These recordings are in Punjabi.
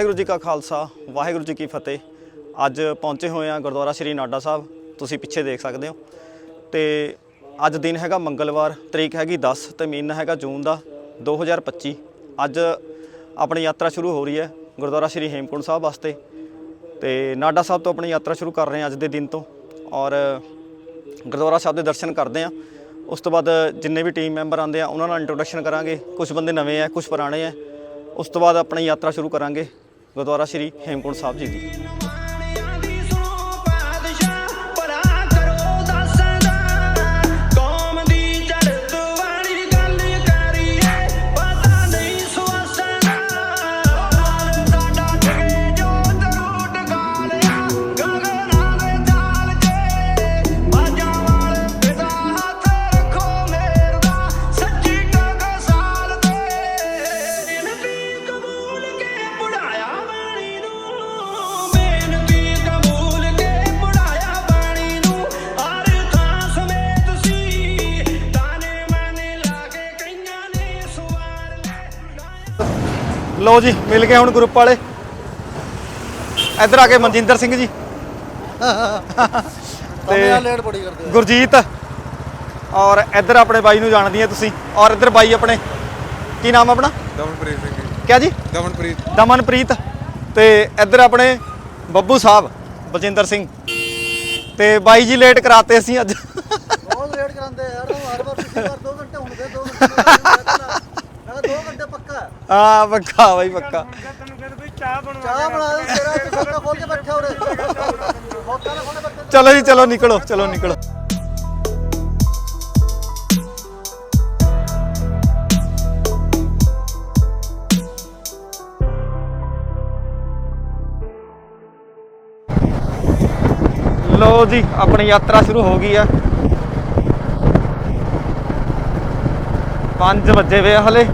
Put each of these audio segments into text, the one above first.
ਵਾਹਿਗੁਰੂ ਜੀ ਕਾ ਖਾਲਸਾ, ਵਾਹਿਗੁਰੂ ਜੀ ਕੀ ਫਤਿਹ। ਅੱਜ ਪਹੁੰਚੇ ਹੋਏ ਆ ਗੁਰਦੁਆਰਾ ਸ਼੍ਰੀ ਨਾਡਾ ਸਾਹਿਬ, ਤੁਸੀਂ ਪਿੱਛੇ ਦੇਖ ਸਕਦੇ ਹੋ। ਤੇ ਅੱਜ ਦਿਨ ਹੈਗਾ ਮੰਗਲਵਾਰ, ਤਰੀਕ ਹੈਗੀ 10 ਤੇ ਮਹੀਨਾ ਹੈਗਾ ਜੂਨ ਦਾ 2025 ਅੱਜ ਆਪਣੀ ਯਾਤਰਾ ਸ਼ੁਰੂ ਹੋ ਰਹੀ ਹੈ ਗੁਰਦੁਆਰਾ ਸ਼੍ਰੀ ਹੇਮਕੁੰਟ ਸਾਹਿਬ ਵਾਸਤੇ। ਤੇ ਨਾਡਾ ਸਾਹਿਬ ਤੋਂ ਆਪਣੀ ਯਾਤਰਾ ਸ਼ੁਰੂ ਕਰ ਰਹੇ ਹਾਂ ਅੱਜ ਦੇ ਦਿਨ ਤੋਂ। ਔਰ ਗੁਰਦੁਆਰਾ ਸਾਹਿਬ ਦੇ ਦਰਸ਼ਨ ਕਰਦੇ ਆ ਉਸ ਤੋਂ ਬਾਅਦ ਜਿੰਨੇ ਵੀ ਟੀਮ ਮੈਂਬਰ ਆਉਂਦੇ ਆ, ਉਹਨਾਂ ਨਾਲ ਇੰਟਰੋਡਕਸ਼ਨ ਕਰਾਂਗੇ। ਕੁਝ ਬੰਦੇ ਨਵੇਂ ਆ ਕੁਝ ਪੁਰਾਣੇ ਆ। ਉਸ ਤੋਂ ਬਾਅਦ ਆਪਣੀ ਯਾਤਰਾ ਸ਼ੁਰੂ ਕਰਾਂਗੇ। ਗੁਰਦੁਆਰਾ ਸ਼੍ਰੀ ਹੇਮਕੁੰਟ ਸਾਹਿਬ ਜੀ ਦੀ। ਲਓ ਜੀ ਮਿਲ ਗਏ ਹੁਣ ਗਰੁੱਪ ਵਾਲੇ। ਇੱਧਰ ਆ ਕੇ ਮਨਜਿੰਦਰ ਸਿੰਘ ਜੀ। ਤੇ ਲੇਟ ਬੜੀ ਕਰਦੇ ਆ। ਗੁਰਜੀਤ ਔਰ ਇੱਧਰ ਆਪਣੇ ਬਾਈ ਨੂੰ ਜਾਣਦੀ ਹੈ ਤੁਸੀਂ ਔਰ ਇੱਧਰ ਬਾਈ ਆਪਣੇ। ਕੀ ਨਾਮ ਆਪਣਾ? ਦਮਨਪ੍ਰੀਤ ਸਿੰਘ ਜੀ। ਕਿਆ ਜੀ? ਦਮਨਪ੍ਰੀਤ। ਦਮਨਪ੍ਰੀਤ। ਤੇ ਇੱਧਰ ਆਪਣੇ ਬੱਬੂ ਸਾਹਿਬ ਬਲਜਿੰਦਰ ਸਿੰਘ। ਤੇ ਬਾਈ ਜੀ ਲੇਟ ਕਰਾਤੇ ਅਸੀਂ ਅੱਜ। ਬਹੁਤ ਲੇਟ ਕਰਾਉਂਦੇ ਯਾਰ ਉਹ ਹਰ ਵਾਰ ਪਿਛਲੀ ਵਾਰ 2 ਘੰਟੇ ਹੁਣ ਗਏ 2 ਘੰਟੇ ਮੈਂ ਕਿਹਾ 2 ਘੰਟੇ ਪੱਕਾ। ਹਾਂ ਪੱਕਾ। ਬਾਈ ਪੱਕਾ ਚਾਹ ਬਣਾ ਦੇ ਤੇਰਾ ਇੱਥੇ ਫੋਟੋ ਖੋਲ ਕੇ ਬੈਠਾ ਉਰੇ। ਫੋਟੋ ਨਾ ਖੋਲੇ ਬੈਠੇ। ਚਲੋ ਜੀ ਚਲੋ ਨਿਕਲੋ ਚਲੋ ਨਿਕਲੋ। ਲੋ ਜੀ ਆਪਣੀ ਯਾਤਰਾ ਸ਼ੁਰੂ ਹੋ ਗਈ ਆ। 5 ਵਜੇ ਵੇ ਆ ਹਲੇ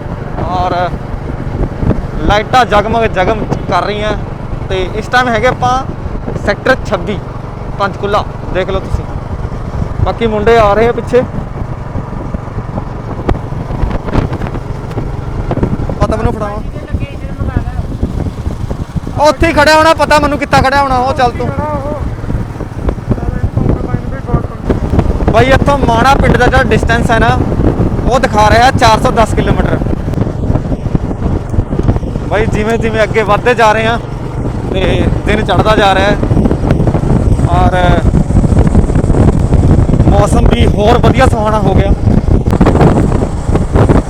ਔਰ ਲਾਈਟਾਂ ਜਗਮਗ ਜਗਮ ਕਰ ਰਹੀਆਂ ਤੇ ਇਸ ਟਾਈਮ ਹੈਗੇ ਆਪਾਂ ਸੈਕਟਰ 26 ਪੰਚਕੁਲਾ, ਦੇਖ ਲਓ ਤੁਸੀਂ। ਬਾਕੀ ਮੁੰਡੇ ਆ ਰਹੇ ਆ ਪਿੱਛੇ। ਪਤਾ ਮੈਨੂੰ ਫੜਾਵਾ ਉੱਥੇ ਹੀ ਖੜਿਆ ਹੋਣਾ, ਪਤਾ ਮੈਨੂੰ ਕਿੱਥਾ ਖੜਿਆ ਹੋਣਾ, ਉਹ ਚੱਲ ਤੂੰ। ਬਾਈ ਇੱਥੋਂ ਮਾਣਾ ਪਿੰਡ ਦਾ ਜਿਹੜਾ ਡਿਸਟੈਂਸ ਹੈ ਨਾ, ਉਹ ਦਿਖਾ ਰਿਹਾ 410 ਕਿਲੋਮੀਟਰ। ਬਾਈ, ਜਿਵੇਂ ਜਿਵੇਂ ਅੱਗੇ ਵੱਧਦੇ ਜਾ ਰਹੇ ਆ ਤੇ ਦਿਨ ਚੜਦਾ ਜਾ ਰਿਹਾ ਹੈ। ਔਰ, ਮੌਸਮ ਵੀ ਹੋਰ ਵਧੀਆ ਸੁਹਾਣਾ ਹੋ ਗਿਆ।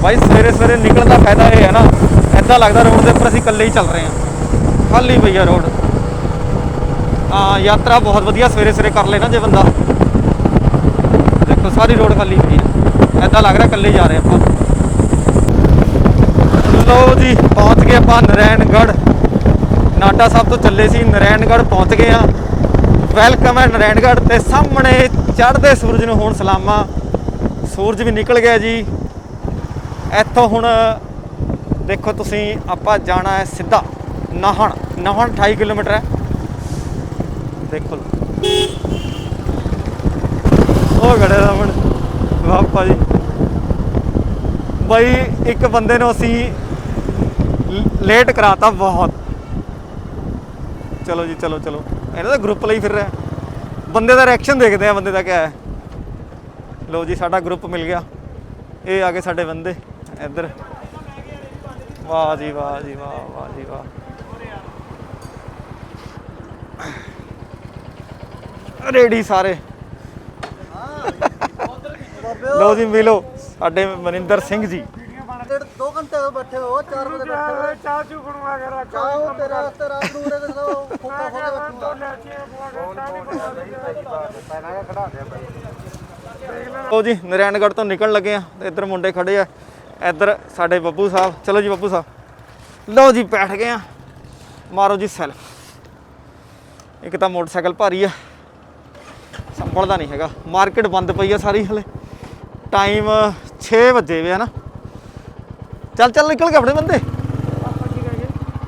ਬਾਈ, ਸਵੇਰੇ ਸਵੇਰੇ ਨਿਕਲਣ ਦਾ ਫਾਇਦਾ ਇਹ ਹੈ ਨਾ ਐਦਾਂ ਲੱਗਦਾ ਰੋਡ ਦੇ ਉੱਪਰ ਅਸੀਂ ਇਕੱਲੇ ਹੀ ਚੱਲ ਰਹੇ ਹਾਂ। ਖਾਲੀ ਪਈ ਆ ਰੋਡ। ਆ ਯਾਤਰਾ ਬਹੁਤ ਵਧੀਆ ਸਵੇਰੇ ਸਵੇਰੇ ਕਰ ਲੈਣਾ ਜੇ ਬੰਦਾ। ਦੇਖੋ, ਸਾਰੀ ਰੋਡ ਖਾਲੀ ਪਈ ਹੈ ਐਦਾਂ ਲੱਗ ਰਿਹਾ ਇਕੱਲੇ ਹੀ ਜਾ ਰਹੇ ਆਪਾਂ। ਲਓ ਜੀ, ਪਹੁੰਚ ਗਏ ਆਪਾਂ ਨਰੈਣਗੜ੍ਹ। ਨਾਟਾ ਸਾਹਿਬ ਤੋਂ ਚੱਲੇ ਸੀ, ਨਰੈਣਗੜ੍ਹ ਪਹੁੰਚ ਗਏ ਆ ਵੈਲਕਮ ਹੈ ਨਰੈਣਗੜ੍ਹ ਤੇ ਸਾਹਮਣੇ ਚੜ੍ਹਦੇ ਸੂਰਜ ਨੂੰ ਹੁਣ ਸਲਾਮਾਂ। ਸੂਰਜ ਵੀ ਨਿਕਲ ਗਿਆ ਜੀ। ਇੱਥੋਂ ਹੁਣ ਦੇਖੋ ਤੁਸੀਂ, ਆਪਾਂ ਜਾਣਾ ਹੈ ਸਿੱਧਾ ਨਾਹਣ। ਨਾਹਣ 28 ਕਿਲੋਮੀਟਰ ਹੈ। ਦੇਖੋ। ਉਹ ਗੜੇ ਰਮਣ ਵਾਪਾ ਜੀ ਬਾਈ ਇੱਕ ਬੰਦੇ ਨੂੰ ਅਸੀਂ ਲੇਟ ਕਰਾਤਾ ਬਹੁਤ। ਚਲੋ ਜੀ ਚਲੋ ਚਲੋ। ਇਹਨਾਂ ਦਾ ਗਰੁੱਪ ਲਈ ਫਿਰ ਰਿਹਾ। ਬੰਦੇ ਦਾ ਰਿਐਕਸ਼ਨ ਦੇਖਦੇ ਆ ਬੰਦੇ ਦਾ ਕਿਆ ਹੈ। ਲੋ ਜੀ ਸਾਡਾ ਗਰੁੱਪ ਮਿਲ ਗਿਆ। ਇਹ ਆ ਗਏ ਸਾਡੇ ਬੰਦੇ ਇੱਧਰ। ਵਾਹ ਜੀ ਵਾਹ ਜੀ ਵਾਹ ਵਾਹ ਜੀ ਵਾਹ। ਰੇਡੀ ਸਾਰੇ। ਬਾਬੇ ਲੋ ਜੀ ਮਿਲੋ। ਸਾਡੇ ਮਨਿੰਦਰ ਸਿੰਘ ਜੀ। ਡੇਢ 2 ਘੰਟੇ ਹੋ ਬੈਠੇ ਹੋ 4 ਵਜੇ ਬੈਠੇ ਹੋ ਚਾਹ ਚੂ ਬਣਵਾ ਕੇ ਰੱਖ ਚਾਹ ਉਹ ਤੇਰਾ ਵਾਸਤੇ ਰਾਤ ਨੂੰ ਉਰੇ ਕਿਦੋਂ ਫੋਟੋ ਖੋਲ ਕੇ ਬੈਠੂਗਾ ਲੋ। ਜੀ ਨਰੈਣਗੜ੍ਹ ਤੋਂ ਨਿਕਲਣ ਲੱਗੇ ਆ ਤੇ ਇੱਧਰ ਮੁੰਡੇ ਖੜੇ ਆ। ਇੱਧਰ ਸਾਡੇ ਬੱਬੂ ਸਾਹਿਬ। ਚਲੋ ਜੀ ਬੱਬੂ ਸਾਹਿਬ। ਲਓ ਜੀ ਬੈਠ ਗਏ ਆ। ਮਾਰੋ ਜੀ ਸੈਲਫ। ਇੱਕ ਤਾਂ ਮੋਟਰਸਾਈਕਲ ਭਾਰੀ ਆ। ਸੰਭਲਦਾ ਨਹੀਂ ਹੈਗਾ। ਮਾਰਕੀਟ ਬੰਦ ਪਈ ਆ ਸਾਰੀ ਹਲੇ। ਟਾਈਮ 6 ਵਜੇ ਵੇ ਹਨਾ ਚੱਲ ਚੱਲ ਨਿਕਲ ਗਏ ਆਪਣੇ ਬੰਦੇ।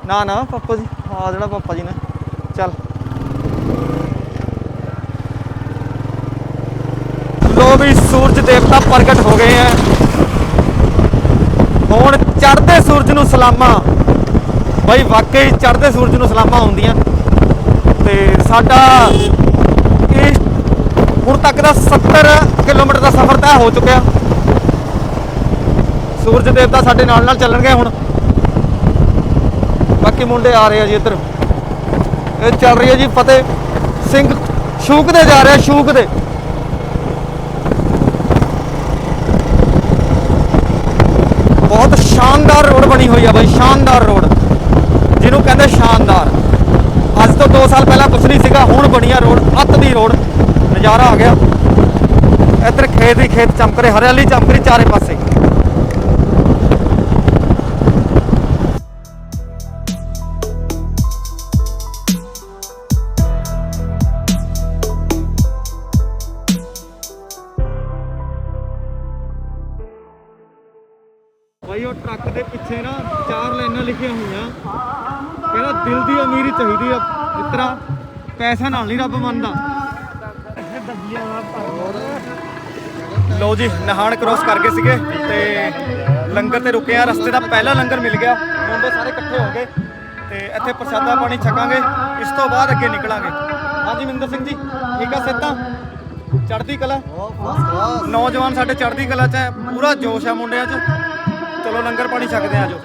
ਨਾ ਨਾ, ਪਾਪਾ ਜੀ ਆ ਜਿਹੜਾ ਪਾਪਾ ਜੀ ਨੇ। ਚੱਲ। ਲੋ ਵੀ, ਸੂਰਜ ਦੇਵਤਾ ਪ੍ਰਗਟ ਹੋ ਗਏ ਆ ਹੁਣ ਚੜ੍ਹਦੇ ਸੂਰਜ ਨੂੰ ਸਲਾਮਾਂ। ਬਾਈ, ਵਾਕਈ ਚੜ੍ਹਦੇ ਸੂਰਜ ਨੂੰ ਸਲਾਮਾਂ ਹੁੰਦੀਆਂ। ਤੇ ਸਾਡਾ ਇਹ ਹੁਣ ਤੱਕ ਦਾ 70 ਕਿਲੋਮੀਟਰ ਦਾ ਸਫ਼ਰ ਤੈਅ ਹੋ ਚੁੱਕਿਆ। ਸੂਰਜ ਦੇਵਤਾ ਸਾਡੇ ਨਾਲ ਨਾਲ ਚੱਲਣਗੇ ਹੁਣ। ਬਾਕੀ ਮੁੰਡੇ ਆ ਰਹੇ ਆ ਜੀ ਇੱਧਰ। ਇਹ ਚੱਲ ਰਹੀ ਹੈ ਜੀ ਫਤਿਹ ਸਿੰਘ ਸ਼ੂਕ ਦੇ ਜਾ ਰਿਹਾ, ਸ਼ੂਕ ਦੇ। ਬਹੁਤ ਸ਼ਾਨਦਾਰ ਰੋਡ ਬਣੀ ਹੋਈ ਆ ਬਾਈ, ਸ਼ਾਨਦਾਰ ਰੋਡ। ਜਿਹਨੂੰ ਕਹਿੰਦੇ ਸ਼ਾਨਦਾਰ। ਅੱਜ ਤੋਂ 2 ਸਾਲ ਪਹਿਲਾਂ ਕੁਛ ਨਹੀਂ ਸੀਗਾ, ਹੁਣ ਬਣੀ ਆ ਰੋਡ, ਅੱਤ ਦੀ ਰੋਡ। ਨਜ਼ਾਰਾ ਆ ਗਿਆ। ਇੱਧਰ ਖੇਤ ਹੀ ਖੇਤ, ਚਮਕ ਰਹੇ, ਹਰਿਆਲੀ ਚਮਕ ਰਹੀ ਚਾਰੇ ਪਾਸੇ। ਅਮੀਰੀ ਚਾਹੀਦੀ ਆ ਮਿੱਤਰਾ ਪੈਸਾ ਨਾਲ ਨਹੀਂ ਰੱਬ ਮੰਨਦਾ। ਲਓ ਜੀ, ਨਹਾਣ ਕ੍ਰੋਸ ਕਰ ਗਏ ਸੀਗੇ ਤੇ ਲੰਗਰ ਤੇ ਰੁਕੇ ਆ, ਰਸਤੇ ਦਾ ਪਹਿਲਾ ਲੰਗਰ ਮਿਲ ਗਿਆ। ਮੁੰਡੇ ਸਾਰੇ ਇਕੱਠੇ ਹੋ ਗਏ ਤੇ ਇੱਥੇ ਪ੍ਰਸ਼ਾਦਾ ਪਾਣੀ ਛਕਾਂਗੇ, ਇਸ ਤੋਂ ਬਾਅਦ ਅੱਗੇ ਨਿਕਲਾਂਗੇ। ਹਾਂਜੀ, ਮਿੰਦਰ ਸਿੰਘ ਜੀ, ਠੀਕ ਆ ਸਿੱਧਾ ਚੜ੍ਹਦੀ ਕਲਾ? ਨੌਜਵਾਨ ਸਾਡੇ ਚੜ੍ਹਦੀ ਕਲਾ 'ਚ ਹੈ, ਪੂਰਾ ਜੋਸ਼ ਹੈ ਮੁੰਡਿਆਂ 'ਚ। ਚਲੋ, ਲੰਗਰ ਪਾਣੀ ਛਕਦੇ ਆ ਜੋ।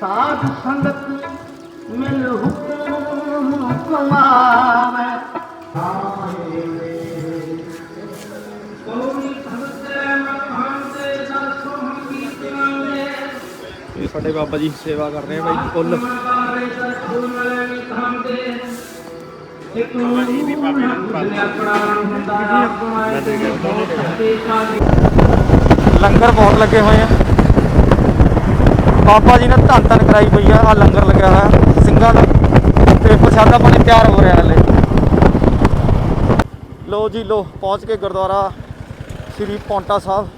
ਸਾਧ ਸੰਗਤ ਮਿਲ ਹੁਕਮ ਕਮਾਵੇ ਸਾਡੇ ਬਾਬਾ ਜੀ ਸੇਵਾ ਕਰ ਰਹੇ ਆ ਬਾਈ ਫੁੱਲ। ਲੰਗਰ ਬਹੁਤ ਲੱਗੇ ਹੋਏ ਆ। ਬਾਬਾ ਜੀ ਨੇ ਧੰਨ ਧੰਨ ਕਰਾਈ ਪਈ ਆ ਆ ਲੰਗਰ ਲੱਗਿਆ ਹੋਇਆ, ਸਿੰਘਾਂ ਦਾ। ਤੇ ਪ੍ਰਸ਼ਾਦਾ ਪਾਣੀ ਤਿਆਰ ਹੋ ਰਿਹਾ ਹਲੇ। ਲੋ ਜੀ ਲੋ ਪਹੁੰਚ ਕੇ ਗੁਰਦੁਆਰਾ ਸ੍ਰੀ ਪੌਂਟਾ ਸਾਹਿਬ।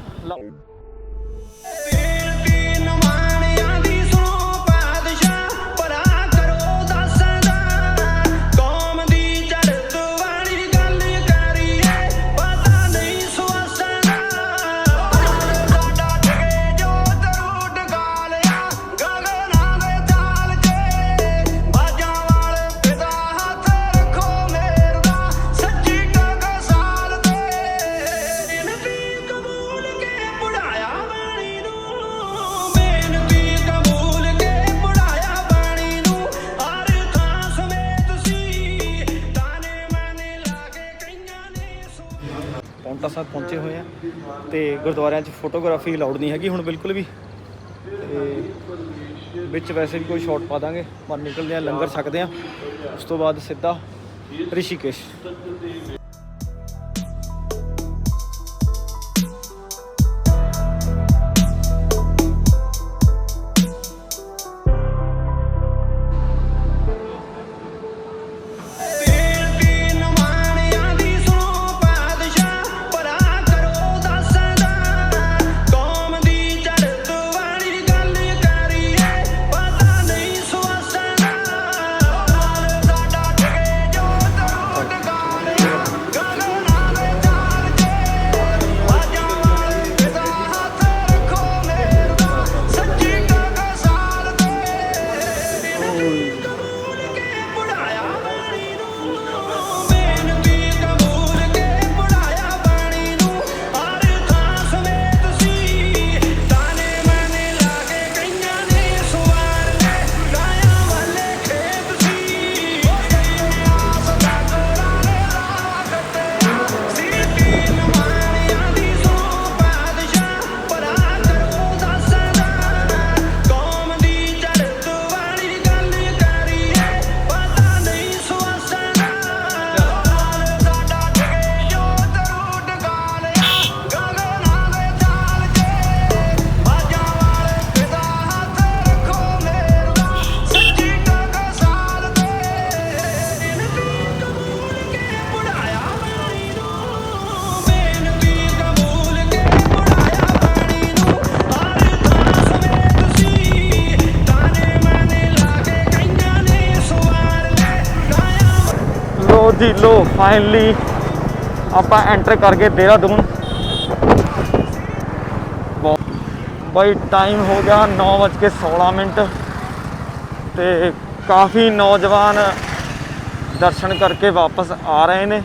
ਤੇ ਗੁਰਦੁਆਰਿਆਂ 'ਚ ਫੋਟੋਗ੍ਰਾਫੀ ਅਲਾਉਡ ਨਹੀਂ ਹੈਗੀ ਹੁਣ ਬਿਲਕੁਲ ਵੀ। ਤੇ ਵਿੱਚ ਵੈਸੇ ਵੀ ਕੋਈ ਸ਼ਾਟ ਪਾ ਦਾਂਗੇ। ਪਰ ਨਿਕਲਦੇ ਆ ਲੰਗਰ ਛਕਦੇ ਆ ਉਸ ਤੋਂ ਬਾਅਦ ਸਿੱਧਾ ਰਿਸ਼ੀਕੇਸ਼। ਗਾਇਆ ਜੀ ਲੋ ਫਾਈਨਲੀ ਆਪਾਂ ਐਂਟਰ ਕਰ ਗਏ ਦੇਹਰਾਦੂਨ। ਬਹੁਤ- ਬਾਈ ਟਾਈਮ ਹੋ ਗਿਆ 9:16 ਮਿੰਟ ਤੇ ਕਾਫੀ ਨੌਜਵਾਨ ਦਰਸ਼ਨ ਕਰਕੇ ਵਾਪਸ ਆ ਰਹੇ ਨੇ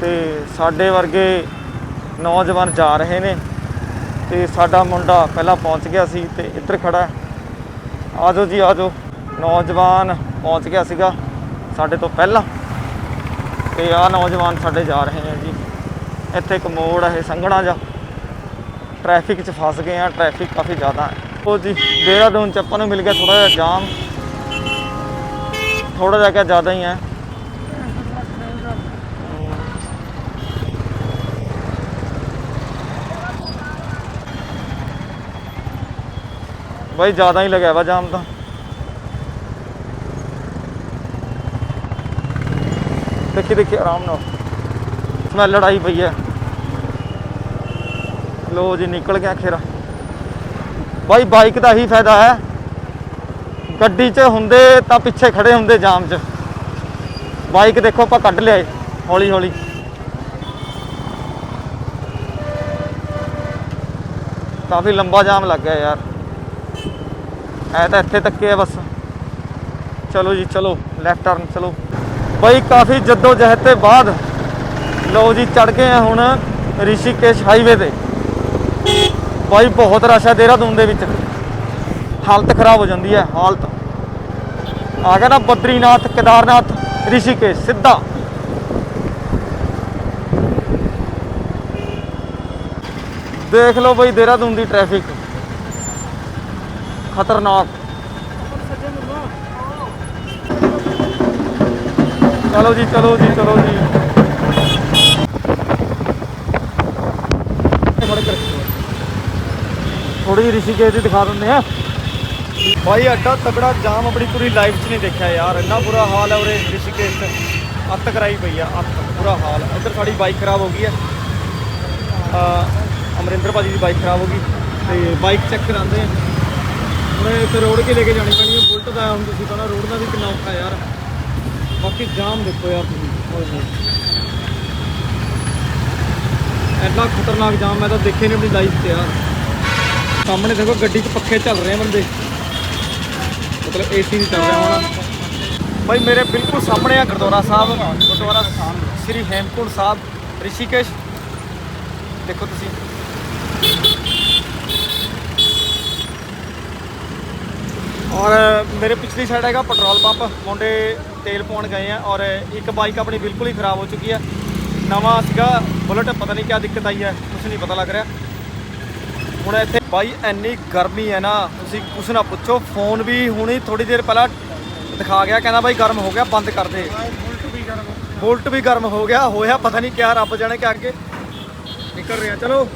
ਤੇ ਸਾਡੇ ਵਰਗੇ ਨੌਜਵਾਨ ਜਾ ਰਹੇ ਨੇ ਤੇ ਸਾਡਾ ਮੁੰਡਾ ਪਹਿਲਾਂ ਪਹੁੰਚ ਗਿਆ ਸੀ ਤੇ ਇੱਧਰ ਖੜਾ ਹੈ। ਆਜੋ ਜੀ ਆਜੋ ਨੌਜਵਾਨ ਪਹੁੰਚ ਗਿਆ ਸੀਗਾ। ਸਾਡੇ ਤੋਂ ਪਹਿਲਾਂ ਤੇ ਆ ਨੌਜਵਾਨ ਸਾਡੇ ਜਾ ਰਹੇ ਆ ਜੀ। ਇੱਥੇ ਇੱਕ ਮੋੜ ਹੈ ਸੰਘਣਾ ਜਾ ਟ੍ਰੈਫਿਕ 'ਚ ਫਸ ਗਏ ਆ ਟ੍ਰੈਫਿਕ ਕਾਫੀ ਜ਼ਿਆਦਾ ਹੈ। ਉਹ ਜੀ, ਦੇਹਰਾਦੂਨ 'ਚ ਆਪਾਂ ਨੂੰ ਮਿਲ ਗਿਆ ਥੋੜਾ ਜਿਹਾ ਜਾਮ। ਥੋੜਾ ਜਿਹਾ ਕਿ ਜ਼ਿਆਦਾ ਹੀ ਹੈ। ਬਾਈ ਜ਼ਿਆਦਾ ਹੀ ਲੱਗਿਆ ਵਾ ਜਾਮ ਤਾਂ। ਦੇਖੀ ਦੇਖੀ, ਆਰਾਮ ਨਾਲ। ਸਮੈਲ ਲੜਾਈ ਪਈ ਹੈ ਲੋ ਜੀ, ਨਿਕਲ ਗਿਆ ਖੇਰਾ। ਬਾਈ, ਬਾਈਕ ਦਾ ਹੀ ਫਾਇਦਾ ਹੈ। ਗੱਡੀ 'ਚ ਹੁੰਦੇ ਤਾਂ ਪਿੱਛੇ ਖੜੇ ਹੁੰਦੇ ਜਾਮ 'ਚ। ਬਾਈਕ ਦੇਖੋ, ਆਪਾਂ ਕੱਢ ਲਿਆਏ ਹੌਲੀ ਹੌਲੀ ਕਾਫੀ ਲੰਬਾ ਜਾਮ ਲੱਗ ਗਿਆ ਯਾਰ। ਐ ਤਾਂ ਇੱਥੇ ਤੱਕ ਹੈ ਬਸ। ਚਲੋ ਜੀ, ਚਲੋ ਲੈਫਟ ਟਰਨ ਚਲੋ। ਬਾਈ ਕਾਫੀ ਜੱਦੋ ਜਹਿਦ ਤੇ ਬਾਅਦ ਲਓ ਜੀ ਚੜ ਗਏ ਆ ਹੁਣ ਰਿਸ਼ੀਕੇਸ਼ ਹਾਈਵੇ ਤੇ। ਬਾਈ ਬਹੁਤ ਰਸ਼ ਹੈ ਦੇਹਰਾਦੂਨ ਦੇ ਵਿੱਚ। ਹਾਲਤ ਖਰਾਬ ਹੋ ਜਾਂਦੀ ਹੈ ਹਾਲਤ। ਆ ਗਿਆ ਨਾ ਬਦਰੀਨਾਥ, ਕੇਦਾਰਨਾਥ, ਰਿਸ਼ੀਕੇਸ਼, ਸਿੱਧਾ। ਦੇਖ ਲਓ ਬਈ ਦੇਹਰਾਦੂਨ ਦੀ ਟ੍ਰੈਫਿਕ ਖਤਰਨਾਕ। ਚਲੋ ਜੀ ਚਲੋ ਜੀ ਚਲੋ ਜੀ। ਥੋੜੀ ਜਿਹੀ ਰਿਸ਼ੀਕੇਸ਼ ਦੀ ਦਿਖਾ ਦਿੰਦੇ ਆ। ਭਾਈ ਅੱਡਾ ਤਗੜਾ ਜਾਮ ਆਪਣੀ ਪੂਰੀ ਲਾਈਫ 'ਚ ਨਹੀਂ ਦੇਖਿਆ ਯਾਰ। ਇੰਨਾ ਬੁਰਾ ਹਾਲ ਹੈ ਉਰੇ ਰਿਸ਼ੀਕੇਸ਼ 'ਚ। ਅੱਤ ਕਰਾਈ ਪਈ ਆ ਅੱਤ ਬੁਰਾ ਹਾਲ। ਇੱਧਰ ਸਾਡੀ ਬਾਈਕ ਖਰਾਬ ਹੋ ਗਈ ਹੈ ਅ, ਅਮਰਿੰਦਰ ਭਾਜੀ ਦੀ ਬਾਈਕ ਖਰਾਬ ਹੋ ਗਈ। ਤੇ ਬਾਈਕ ਚੈੱਕ ਕਰਾਉਂਦੇ ਆ। ਹੁਣ ਇੱਥੇ ਰੋਡ ਕੇ ਲੈ ਕੇ ਜਾਣੀ ਪੈਣੀ ਹੈ ਬੁਲਟ ਦਾ ਹੁਣ ਤੁਸੀਂ ਕਹਣਾ ਰੋਡ ਦਾ ਵੀ ਕਿੰਨਾ ਔਖਾ ਯਾਰ। ਬਾਕੀ ਜਾਮ ਦੇਖੋ ਯਾਰ ਤੁਸੀਂ। ਓਏ ਇੰਨਾ ਖਤਰਨਾਕ ਜਾਮ ਮੈਂ ਤਾਂ ਦੇਖੇ ਨਹੀਂ ਆਪਣੀ ਲਾਈਫ 'ਚ ਯਾਰ। ਸਾਹਮਣੇ ਦੇਖੋ ਗੱਡੀ 'ਚ ਪੱਖੇ ਚੱਲ ਰਹੇ ਬੰਦੇ। ਮਤਲਬ ਏਸੀ ਨਹੀਂ ਚੱਲ ਰਿਹਾ ਹੋਣਾ। ਭਾਈ ਮੇਰੇ ਬਿਲਕੁਲ ਸਾਹਮਣੇ ਆ ਗੁਰਦੁਆਰਾ ਸਾਹਿਬ। ਗੁਰਦੁਆਰਾ ਸ੍ਰੀ ਹੇਮਕੁੰਟ ਸਾਹਿਬ, ਰਿਸ਼ੀਕੇਸ਼। ਦੇਖੋ ਤੁਸੀਂ। ਔਰ ਮੇਰੇ ਪਿਛਲੀ ਸਾਈਡ ਹੈਗਾ ਪੈਟਰੋਲ ਪੰਪ। ਮੁੰਡੇ ਤੇਲ ਪਾਉਣ ਗਏ ਆ ਔਰ ਇੱਕ ਬਾਈਕ ਆਪਣੀ ਬਿਲਕੁਲ ਹੀ ਖਰਾਬ ਹੋ ਚੁੱਕੀ ਹੈ ਨਵਾਂ ਸੀਗਾ, ਬੁਲਟ, ਪਤਾ ਨਹੀਂ ਕੀ ਦਿੱਕਤ ਆਈ ਹੈ ਕੁਝ ਨਹੀਂ ਪਤਾ ਲੱਗ ਰਿਹਾ। ਹੁਣ ਇੱਥੇ ਬਾਈ ਇੰਨੀ ਗਰਮੀ ਹੈ ਨਾ, ਤੁਸੀਂ ਕੁਛ ਨਾ ਪੁੱਛੋ, ਫੋਨ ਵੀ ਹੁਣੀ ਥੋੜੀ ਦੇਰ ਪਹਿਲਾਂ ਦਿਖਾ ਗਿਆ, ਕਹਿੰਦਾ ਬਾਈ ਗਰਮ ਹੋ ਗਿਆ, ਬੰਦ ਕਰ ਦੇ। ਬੁਲਟ ਵੀ ਗਰਮ ਹੋ ਗਿਆ, ਹੋਇਆ ਪਤਾ ਨਹੀਂ ਕਿਆ, ਰੱਬ ਜਾਣੇ ਕਿ ਅੱਗੇ। ਨਿਕਲ ਰਿਹਾ, ਚਲੋ।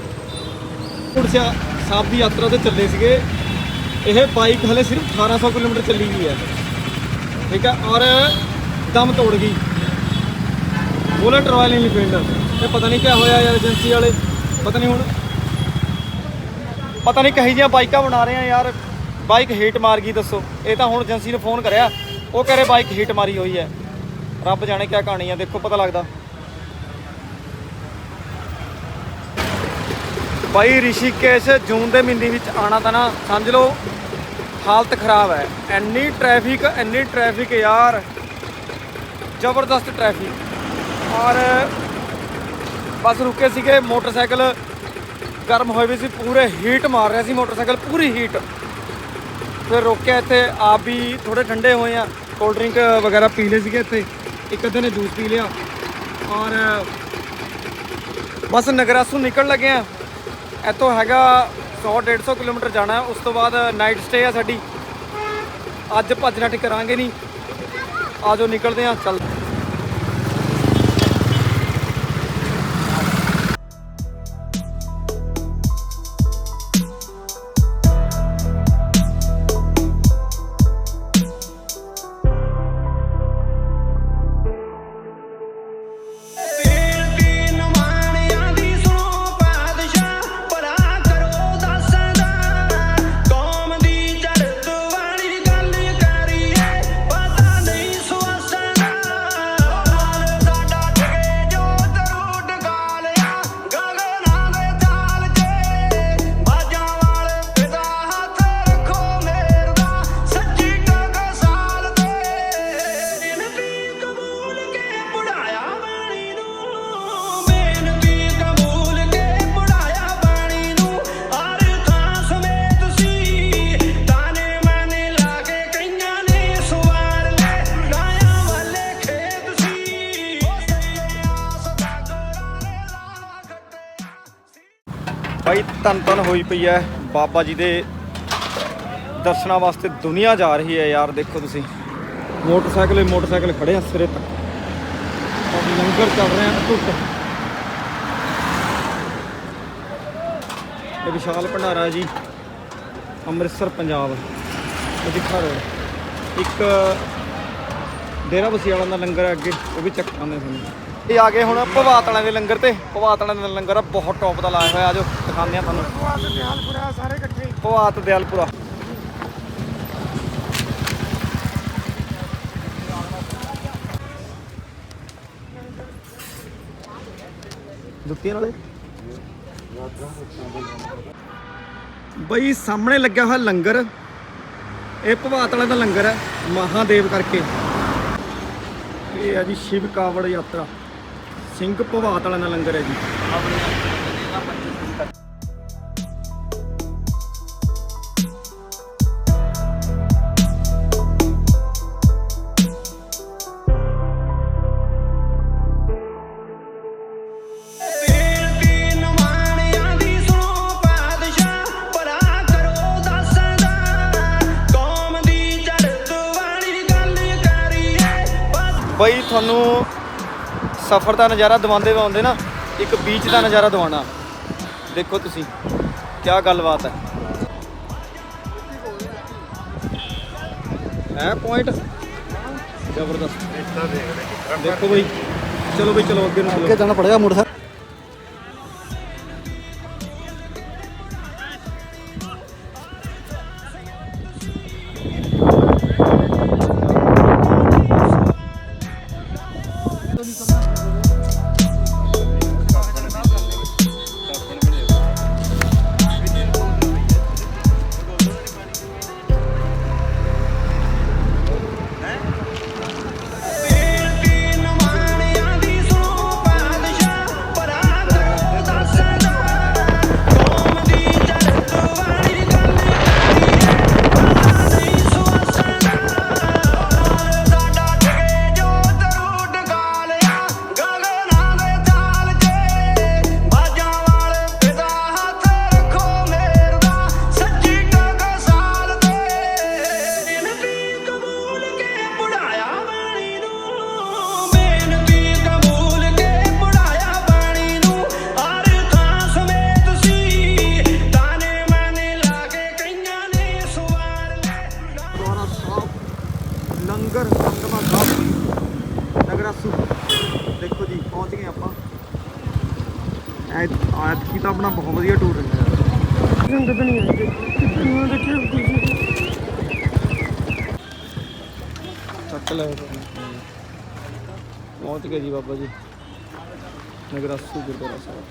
ਉੜਸਿਆ ਸਾਹਿਬ ਦੀ ਯਾਤਰਾ ਤੇ ਚੱਲੇ ਸੀਗੇ। ਇਹ ਬਾਈਕ ਹਲੇ ਸਿਰਫ 1800 ਕਿਲੋਮੀਟਰ ਚੱਲੀ ਗਈ ਹੈ ਠੀਕ ਹੈ ਔਰ ਦਮ ਤੋੜ ਗਈ। ਬੁਲਟ ਰਾਇਲ ਇਨਫੀਲਡ ਇਹ ਪਤਾ ਨਹੀਂ ਕਿਆ ਹੋਇਆ ਯਾਰ ਏਜੰਸੀ ਵਾਲੇ। ਪਤਾ ਨਹੀਂ ਹੁਣ। ਪਤਾ ਨਹੀਂ ਕਹੀ ਜਿਹੀਆਂ ਬਾਈਕਾਂ ਬਣਾ ਰਹੇ ਆ ਯਾਰ। ਬਾਈਕ ਹੀਟ ਮਾਰ ਗਈ, ਦੱਸੋ। ਇਹ ਤਾਂ ਹੁਣ ਏਜੰਸੀ ਨੂੰ ਫੋਨ ਕਰਿਆ। ਉਹ ਕਹ ਰਹੇ ਬਾਈਕ ਹੀਟ ਮਾਰੀ ਹੋਈ ਹੈ। ਰੱਬ ਜਾਣੇ ਕਿਆ ਕਹਾਣੀ ਆ, ਦੇਖੋ, ਪਤਾ ਲੱਗਦਾ। ਬਾਈ ਰਿਸ਼ੀਕੇਸ਼ ਜੂਨ ਦੇ ਮਹੀਨੇ ਵਿੱਚ ਆਣਾ ਤਾਂ ਨਾ, ਸਮਝ ਲਓ। ਹਾਲਤ ਖਰਾਬ ਹੈ। ਇੰਨੀ ਟ੍ਰੈਫਿਕ ਇੰਨੀ ਟ੍ਰੈਫਿਕ ਯਾਰ। ਜ਼ਬਰਦਸਤ ਟ੍ਰੈਫਿਕ ਔਰ ਬਸ ਰੁਕੇ ਸੀਗੇ, ਮੋਟਰਸਾਈਕਲ ਗਰਮ ਹੋਏ ਵੀ ਸੀ, ਪੂਰੇ ਹੀਟ ਮਾਰ ਰਿਹਾ ਸੀ ਮੋਟਰਸਾਈਕਲ, ਪੂਰੀ ਹੀਟ ਫਿਰ ਰੋਕਿਆ ਇੱਥੇ, ਆਪ ਵੀ ਥੋੜੇ ਠੰਡੇ ਹੋਏ ਆ। ਕੋਲਡ ਡਰਿੰਕ ਵਗੈਰਾ ਪੀ ਲਏ ਸੀਗੇ ਇੱਥੇ। ਇੱਕ ਅੱਧੇ ਨੇ ਜੂਸ ਪੀ ਲਿਆ। ਔਰ ਬਸ ਨਗਰਾਸੂ ਨਿਕਲ ਲੱਗੇ ਆ। ਇੱਥੋਂ ਹੈਗਾ 100 150 ਕਿਲੋਮੀਟਰ ਜਾਣਾ ਉਸ ਤੋਂ ਬਾਅਦ ਨਾਈਟ ਸਟੇ ਆ ਸਾਡੀ। ਅੱਜ ਭੱਜ ਨੱਠ ਕਰਾਂਗੇ ਨਹੀਂ ਆਜੋ ਨਿਕਲਦੇ ਆ ਚੱਲ। ਤਨ ਤਨ ਹੋਈ ਪਈ ਹੈ। ਬਾਬਾ ਜੀ ਦੇ ਦਰਸ਼ਨਾਂ ਵਾਸਤੇ ਦੁਨੀਆ ਜਾ ਰਹੀ ਹੈ ਯਾਰ, ਦੇਖੋ ਤੁਸੀਂ। ਮੋਟਰਸਾਈਕਲ ਹੀ ਮੋਟਰਸਾਈਕਲ ਖੜੇ ਆ ਸਿਰੇ ਤੱਕ। ਲੰਗਰ ਚੱਲ ਰਿਹਾ ਟੁੱਟ ਇਹ ਵਿਸ਼ਾਲ ਭੰਡਾਰਾ ਜੀ। ਅੰਮ੍ਰਿਤਸਰ, ਪੰਜਾਬ। ਲੁਧਿਆਣਾ ਰੋਡ ਇੱਕ ਡੇਰਾ ਬਸੀ ਵਾਲਾ ਦਾ ਲੰਗਰ ਹੈ ਅੱਗੇ, ਉਹ ਵੀ ਚੱਕ ਆਉਂਦੇ ਤੁਹਾਨੂੰ ਇਹ ਆ ਗਏ ਹੁਣ ਭਵਾਤ ਦੇ ਲੰਗਰ ਤੇ। ਭਵਾਤ ਵਾਲਿਆਂ ਦਾ ਲੰਗਰ ਆ, ਬਹੁਤ ਟੌਪ ਦਾ ਲਾਇਆ ਹੋਇਆ, ਆਜੋ, ਦਿਖਾਉਂਦੇ ਆ ਤੁਹਾਨੂੰ। ਭਵਾਤ ਦਿਆਲਪੁਰਾ। ਸਾਰੇ ਇਕੱਠੇ ਭਵਾਤ ਦਿਆਲਪੁਰਾ ਜੁੱਤੀਆਂ ਨਾਲੇ ਬਈ, ਸਾਹਮਣੇ ਲੱਗਿਆ ਹੋਇਆ ਲੰਗਰ। ਇਹ ਭਵਾਤ ਵਾਲਿਆਂ ਦਾ ਲੰਗਰ ਹੈ, ਮਹਾਦੇਵ ਕਰਕੇ। ਇਹ ਹੈ ਜੀ ਸ਼ਿਵ ਕਾਵੜ ਯਾਤਰਾ। ਸਿੰਘ ਭਵਾਤ ਵਾਲਿਆਂ ਦਾ ਲੰਗਰ ਹੈ ਜੀ। ਸੁਣੋ ਪਾਤਸ਼ਾਹ ਭਲਾ ਕਰੋ ਦੱਸਦਾ ਕੌਮ ਦੀ ਚੜ੍ਹਤ ਵਾਲੀ ਗੱਲ ਬਸ ਬਈ ਤੁਹਾਨੂੰ ਸਫ਼ਰ ਦਾ ਨਜ਼ਾਰਾ ਦਿਵਾਉਂਦੇ ਵਾ ਨਾ, ਇੱਕ ਬੀਚ ਦਾ ਨਜ਼ਾਰਾ ਦਵਾਉਣਾ। ਦੇਖੋ ਤੁਸੀਂ ਕੀ ਗੱਲਬਾਤ ਹੈ। ਹੈ ਪੁਆਇੰਟ ਜ਼ਬਰਦਸਤ। ਦੇਖੋ ਬਈ, ਚਲੋ ਬਈ, ਚਲੋ ਅੱਗੇ ਨੂੰ ਚਲੋ। ਅੱਗੇ ਜਾਣਾ ਪੜੇਗਾ ਮੋਟਰਸਾਈਕਲ? ਬਾਬਾ ਜੀ। ਨਗਰਾਸੂ ਗੁਰਦੁਆਰਾ ਸਾਹਿਬ।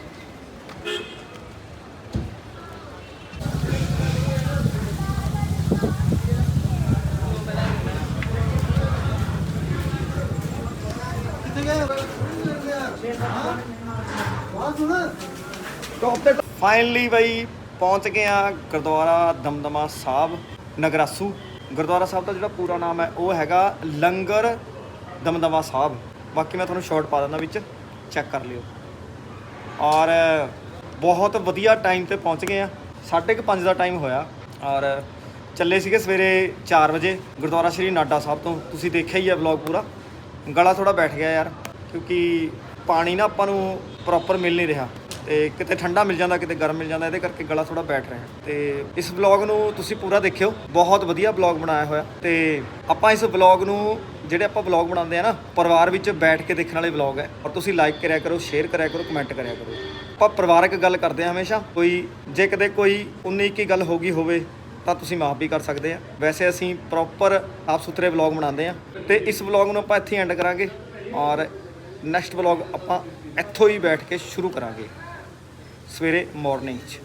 ਫਾਈਨਲੀ ਬਈ ਪਹੁੰਚ ਗਏ ਆ ਗੁਰਦੁਆਰਾ ਦਮਦਮਾ ਸਾਹਿਬ, ਨਗਰਾਸੂ। ਗੁਰਦੁਆਰਾ ਸਾਹਿਬ ਦਾ ਜਿਹੜਾ ਪੂਰਾ ਨਾਮ ਹੈ, ਉਹ ਹੈਗਾ ਲੰਗਰ ਦਮਦਮਾ ਸਾਹਿਬ। ਬਾਕੀ ਮੈਂ ਤੁਹਾਨੂੰ ਸ਼ਾਰਟ ਪਾ ਦਿੰਦਾ ਵਿੱਚ ਚੈੱਕ ਕਰ ਲਿਓ। ਔਰ, ਬਹੁਤ ਵਧੀਆ ਟਾਈਮ ਤੇ ਪਹੁੰਚ ਗਏ ਆ। ਸਾਢੇ ਕੁ ਪੰਜ ਦਾ ਟਾਈਮ ਹੋਇਆ। ਔਰ, ਚੱਲੇ ਸੀਗੇ ਸਵੇਰੇ 4 ਵਜੇ, ਗੁਰਦੁਆਰਾ ਸ਼੍ਰੀ ਨਾਡਾ ਸਾਹਿਬ ਤੋਂ। ਤੁਸੀਂ ਦੇਖਿਆ ਹੀ ਹੈ ਵਲੌਗ ਪੂਰਾ। ਗਲਾ ਥੋੜਾ ਬੈਠ ਗਿਆ ਯਾਰ, ਕਿਉਂਕਿ ਪਾਣੀ ਨਾ ਆਪਾਂ ਨੂੰ ਪ੍ਰੋਪਰ ਮਿਲ ਨਹੀਂ ਰਿਹਾ। ਤੇ ਕਿਤੇ ਠੰਡਾ ਮਿਲ ਜਾਂਦਾ, ਕਿਤੇ ਗਰਮ ਮਿਲ ਜਾਂਦਾ, ਇਹਦੇ ਕਰਕੇ ਗਲਾ ਥੋੜਾ ਬੈਠ ਰਿਹਾ। ਤੇ ਇਸ ਵਲੌਗ ਨੂੰ ਤੁਸੀਂ ਪੂਰਾ ਦੇਖਿਓ। ਬਹੁਤ ਵਧੀਆ ਵਲੌਗ ਬਣਾਇਆ ਹੋਇਆ। ਤੇ ਆਪਾਂ ਇਸ ਵਲੌਗ ਨੂੰ ਜਿਹੜੇ ਆਪਾਂ ਵਲੌਗ ਬਣਾਉਂਦੇ ਆ ਨਾ, ਪਰਿਵਾਰ ਵਿੱਚ ਬੈਠ ਕੇ ਦੇਖਣ ਵਾਲੇ ਵਲੌਗ ਹੈ। ਔਰ ਤੁਸੀਂ ਲਾਈਕ ਕਰਿਆ ਕਰੋ ਸ਼ੇਅਰ ਕਰਿਆ ਕਰੋ ਕਮੈਂਟ ਕਰਿਆ ਕਰੋ। ਆਪਾਂ ਪਰਿਵਾਰਕ ਗੱਲ ਕਰਦੇ ਆ ਹਮੇਸ਼ਾ। ਕੋਈ, ਜੇ ਕਦੇ ਕੋਈ 19 21 ਗੱਲ ਹੋ ਗਈ ਹੋਵੇ, ਤਾਂ ਤੁਸੀਂ ਮਾਫ ਵੀ ਕਰ ਸਕਦੇ ਆ। ਵੈਸੇ ਅਸੀਂ ਪ੍ਰੋਪਰ ਆਪ ਸੁਥਰੇ ਵਲੌਗ ਬਣਾਉਂਦੇ ਆ। ਤੇ ਇਸ ਵਲੌਗ ਨੂੰ ਆਪਾਂ ਇੱਥੇ ਐਂਡ ਕਰਾਂਗੇ। ਔਰ ਨੈਕਸਟ ਵਲੌਗ ਆਪਾਂ ਇੱਥੋਂ ਹੀ ਬੈਠ ਕੇ ਸ਼ੁਰੂ ਕਰਾਂਗੇ। ਸਵੇਰੇ ਮਾਰਨਿੰਗ 'ਚ।